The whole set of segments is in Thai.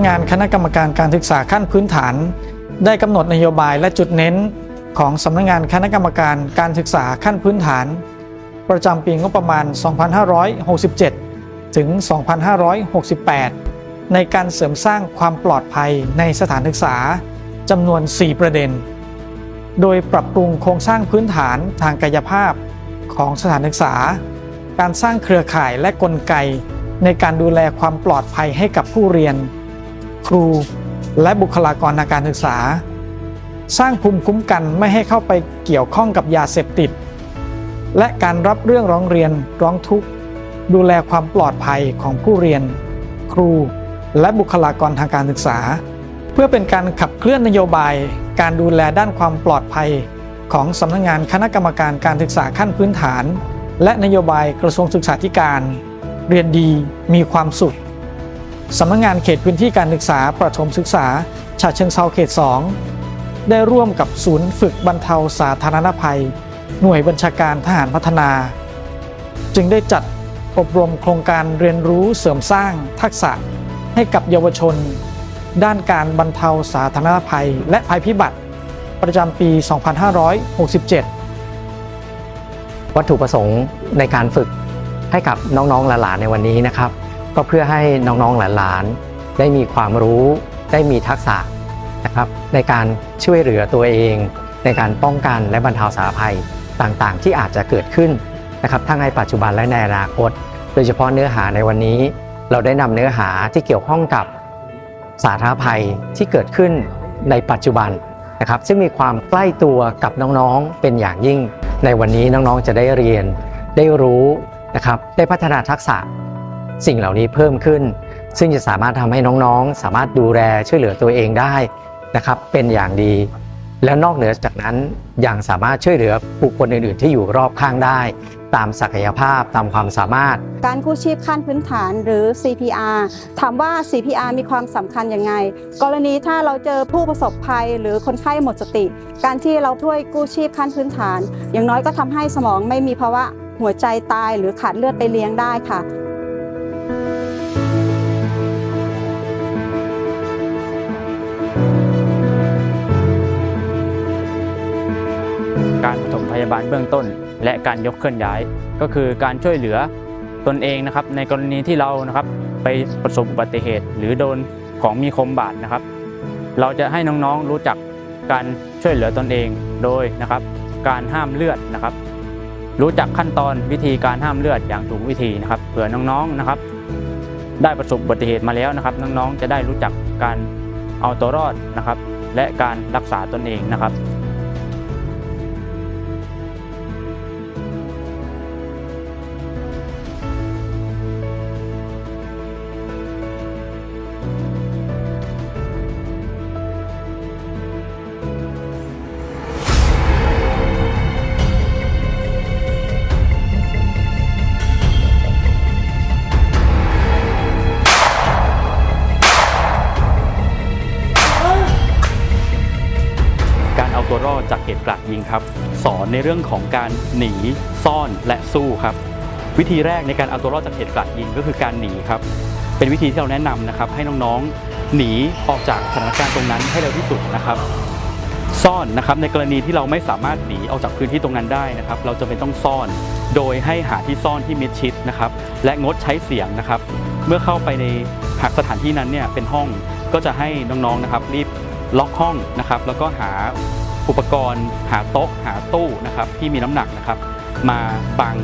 กงานคณะกรรมการการศึกษาขั้นพื้นฐาน ได้กำหนดนโยบายและจุดเน้น ของสำนักงานคณะกรรมการการศึกษาขั้นพื้นฐาน ประจำปีงบประมาณ 2567 ถึง 2568 ในการเสริมสร้างความปลอดภัยในสถานศึกษาจำนวน 4 ประเด็น โดยปรับปรุงโครงสร้างพื้นฐานทางกายภาพของสถานศึกษา การสร้างเครือข่ายและกลไกในการดูแลความปลอดภัยให้กับผู้เรียน ครู และบุคลากรทางการศึกษา สร้างภูมิคุ้มกันไม่ให้เข้าไปเกี่ยวข้องกับยาเสพติด และการรับเรื่องร้องเรียนร้องทุกข์ ดูแลความปลอดภัยของผู้เรียน ครู และบุคลากรทางการศึกษา เพื่อเป็นการขับเคลื่อนนโยบาย การดูแลด้านความปลอดภัย ของสำนักงงานคณะกรรมการการศึกษาขั้นพื้นฐาน และนโยบายกระทรวงศึกษาธิการ เรียนดีมีความสุข สำนักงานเขตพื้นที่การศึกษาประถมศึกษาฉะเชิงเซาเขต 2 ได้ร่วมกับศูนย์ฝึกบรรเทาสาธารณภัย หน่วยบัญชาการทหารพัฒนา จึงได้จัดอบรมโครงการเรียนรู้เสริมสร้างทักษะให้กับเยาวชน ด้านการบรรเทาสาธารณภัย และภัยพิบัติ ประจำปี 2567 วัตถุประสงค์ในการฝึกให้กับน้องๆหลานๆในวันนี้นะครับ ก็เพื่อให้น้องๆหลานๆ ได้มีความรู้ได้มีทักษะนะครับในการช่วยเหลือตัวเอง ในการป้องกันและบรรเทาสาธารณภัยต่างๆ ที่อาจจะเกิดขึ้นนะครับทั้งในปัจจุบันและในอนาคต โดยเฉพาะเนื้อหาในวันนี้ เราได้นำเนื้อหาที่เกี่ยวข้องกับสาธารณภัยที่เกิดขึ้นในปัจจุบันนะครับซึ่งมีความใกล้ตัวกับน้องๆเป็นอย่างยิ่ง ในวันนี้น้องๆจะได้เรียนได้รู้นะครับได้พัฒนาทักษะ สิ่งเหล่านี้เพิ่มขึ้น ซึ่งจะสามารถทำให้น้องๆ สามารถดูแลช่วยเหลือตัวเองได้นะครับ เป็นอย่างดี แล้วนอกเหนือจากนั้นยังสามารถช่วยเหลือบุคคลอื่นๆ ที่อยู่รอบข้างได้ ตามศักยภาพตามความสามารถ การกู้ชีพขั้นพื้นฐานหรือ CPR ถามว่า CPR มีความสำคัญยังไง กรณีถ้าเราเจอผู้ประสบภัยหรือคนไข้หมดสติ การที่เราช่วยกู้ชีพขั้นพื้นฐาน อย่างน้อยก็ทำให้สมองไม่มีภาวะหัวใจตายหรือขาดเลือดไปเลี้ยงได้ค่ะ การปฐมพยาบาลเบื้องต้น และการยกเคลื่อนย้าย ก็คือการช่วยเหลือตนเองนะครับ ในกรณีที่เรานะครับไปประสบอุบัติเหตุ หรือโดนของมีคมบาดนะครับ เราจะให้น้องๆรู้จักการช่วยเหลือตนเองโดยนะครับ การห้ามเลือดนะครับ รู้จักขั้นตอนวิธีการห้ามเลือดอย่างถูกวิธีนะครับเผื่อน้องๆนะครับ ได้ประสบอุบัติเหตุมาแล้วนะครับ น้องๆจะได้รู้จักการเอาตัวรอดนะครับ และการรักษาตนเองนะครับ จากเหตุกราดยิงครับ สอนในเรื่องของการหนีซ่อนและสู้ครับ วิธีแรกในการเอาตัวรอดจากเหตุกราดยิงก็คือการหนีครับ เป็นวิธีที่เราแนะนำนะครับ ให้น้องๆหนีออกจากสถานการณ์ตรงนั้นให้เร็วที่สุดนะครับ ซ่อนนะครับในกรณีที่เราไม่สามารถหนีออกจากพื้นที่ตรงนั้นได้นะครับ เราจะเป็นต้องซ่อน โดยให้หาที่ซ่อนที่มิดชิดนะครับ และงดใช้เสียงนะครับ เมื่อเข้าไปในหากสถานที่นั้นเนี่ยเป็นห้องก็จะให้น้องๆนะครับรีบล็อกห้องนะครับ แล้วก็หา อุปกรณ์หาโต๊ะหาตู้นะครับที่มีน้ำหนักนะครับ มาบัง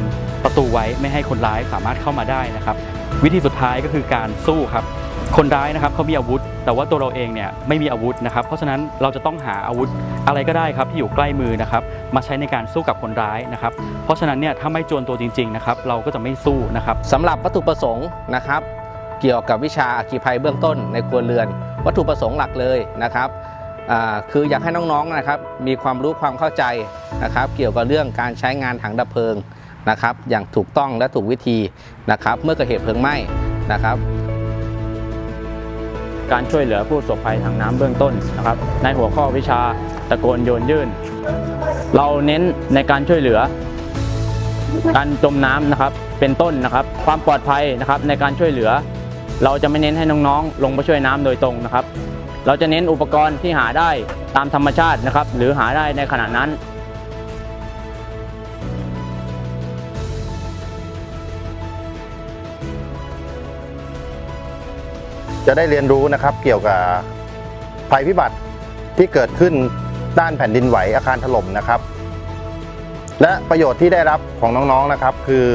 ประตูไว้ไม่ให้คนร้ายสามารถเข้ามาได้นะครับ วิธีสุดท้ายก็คือการสู้ครับคนร้ายนะครับเขามีอาวุธ แต่ว่าตัวเราเองเนี่ยไม่มีอาวุธนะครับ เพราะฉะนั้นเราจะต้องหาอาวุธอะไรก็ได้ครับที่อยู่ใกล้มือนะครับ มาใช้ในการสู้กับคนร้ายนะครับ เพราะฉะนั้นเนี่ยถ้าไม่จวนตัวจริงๆนะครับเราก็จะไม่สู้นะครับสำหรับวัตถุประสงค์นะครับ เกี่ยวกับวิชาอัคคีภัยเบื้องต้นในครัวเรือน วัตถุประสงค์หลักเลยนะครับ คืออยากให้น้องๆนะครับ มีความรู้ความเข้าใจนะครับ เกี่ยวกับเรื่องการใช้งานถังดับเพลิงนะครับ อย่างถูกต้องและถูกวิธีนะครับ เมื่อเกิดเหตุเพลิงไหม้นะครับการช่วยเหลือผู้ประสบภัยทางน้ำเบื้องต้นนะครับ ในหัวข้อวิชาตะโกนโยนยื่น เราเน้นในการช่วยเหลือ การจมน้ำนะครับเป็นต้นนะครับ ความปลอดภัยนะครับในการช่วยเหลือ เราจะไม่เน้นให้น้องๆ ลงไปช่วยน้ำโดยตรงนะครับ เราจะเน้นอุปกรณ์ที่หาได้ตามธรรมชาตินะครับ หรือหาได้ในขณะนั้นจะได้เรียนรู้นะครับเกี่ยวกับภัยพิบัติที่เกิดขึ้นด้านแผ่นดินไหวอาคารถล่มนะครับ และประโยชน์ที่ได้รับของน้องๆนะครับ คือ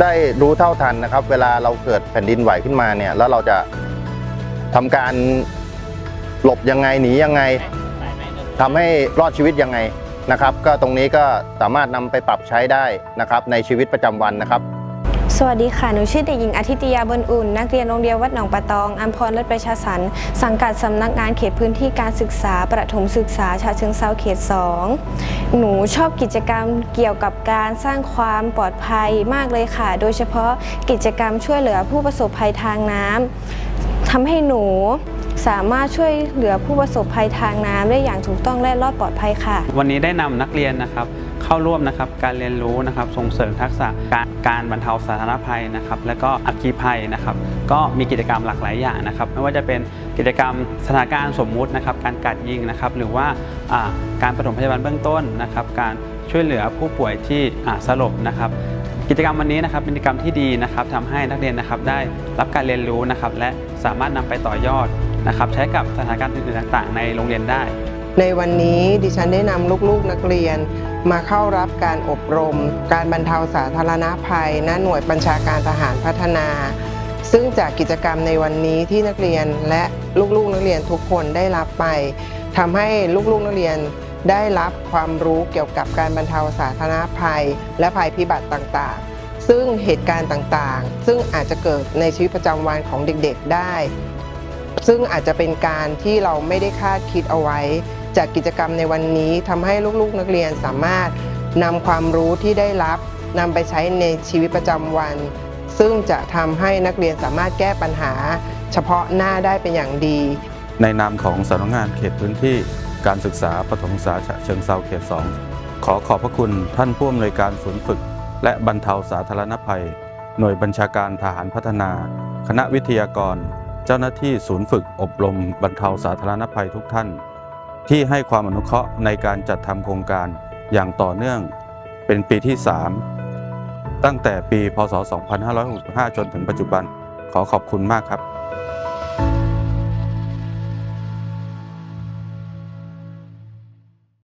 ได้รู้เท่าทันนะครับ เวลาเราเกิดแผ่นดินไหวขึ้นมาเนี่ยแล้วเราจะทำการ หลบยังไงหนียังไงทำให้รอดชีวิตยังไงนะครับ ก็ตรงนี้ก็สามารถนำไปปรับใช้ได้นะครับ ในชีวิตประจำวันนะครับ สวัสดีค่ะ หนูชื่อเด็กหญิงอาทิตยาบนอุ่น นักเรียนโรงเรียนวัดหนองปะตองอัมพรและประชาสรรสังกัดสำนักงานเขตพื้นที่การศึกษา ประถมศึกษาฉะเชิงเซาเขต 2 หนูชอบกิจกรรมเกี่ยวกับการสร้างความปลอดภัยมากเลยค่ะ โดยเฉพาะกิจกรรมช่วยเหลือผู้ประสบภัยทางน้ำทำให้หนู สามารถช่วยเหลือผู้ประสบภัยทางน้ำได้อย่างถูกต้องและรอดปลอดภัยค่ะ วันนี้ได้นำนักเรียนนะครับเข้าร่วมนะครับการเรียนรู้นะครับส่งเสริมทักษะการการบรรเทาสาธารณภัยนะครับและก็อัคคีภัยนะครับก็มีกิจกรรมหลากหลายอย่างนะครับไม่ว่าจะเป็นกิจกรรมสถานการณ์สมมุตินะครับการกัดยิงนะครับหรือว่าอ่าการปฐมพยาบาลเบื้องต้นนะครับการช่วยเหลือผู้ป่วยที่สลบนะครับ กิจกรรมวันนี้นะครับเป็นกิจกรรมที่ดีนะครับทำให้นักเรียนนะครับได้รับการเรียนรู้นะครับและสามารถนำไปต่อยอดนะครับใช้กับสถานการณ์อื่นๆต่าง ๆ ในโรงเรียนได้ ในวันนี้ดิฉันได้นำลูกๆนักเรียน มาเข้ารับการอบรม การบรรเทาสาธารณภัย ณหน่วยบัญชาการทหารพัฒนา ซึ่งจากกิจกรรมในวันนี้ที่นักเรียนและลูกๆนักเรียนทุกคนได้รับไปทำให้ลูกๆนักเรียน ได้รับความรู้เกี่ยวกับการบรรเทาสาธารณภัย และภัยพิบัติต่างๆ ซึ่งเหตุการณ์ต่างๆ ซึ่งอาจจะเกิดในชีวิตประจำวันของเด็กๆได้ ซึ่งอาจจะเป็นการที่เราไม่ได้คาดคิดเอาไว้ จากกิจกรรมในวันนี้ทำให้ลูกๆนักเรียนสามารถนำความรู้ที่ได้รับนำไปใช้ในชีวิตประจำวัน ซึ่งจะทำให้นักเรียนสามารถแก้ปัญหา เฉพาะหน้าได้เป็นอย่างดี ในนามของสำนักงานเขตพื้นที่ การศึกษาปฐมศึกษาเชิงเซาเขต 2 ขอขอบพระคุณท่านผู้อำนวยการศูนย์ฝึก และบรรเทาสาธารณภัย หน่วยบัญชาการทหารพัฒนา คณะวิทยากร เจ้าหน้าที่ศูนย์ฝึกอบรมบรรเทาสาธารณภัยทุกท่าน ที่ให้ความอนุเคราะห์ในการจัดทำโครงการอย่างต่อเนื่องเป็นปีที่ 3 ตั้งแต่ปี พศ 2565 จนถึงปัจจุบัน ขอขอบคุณมากครับ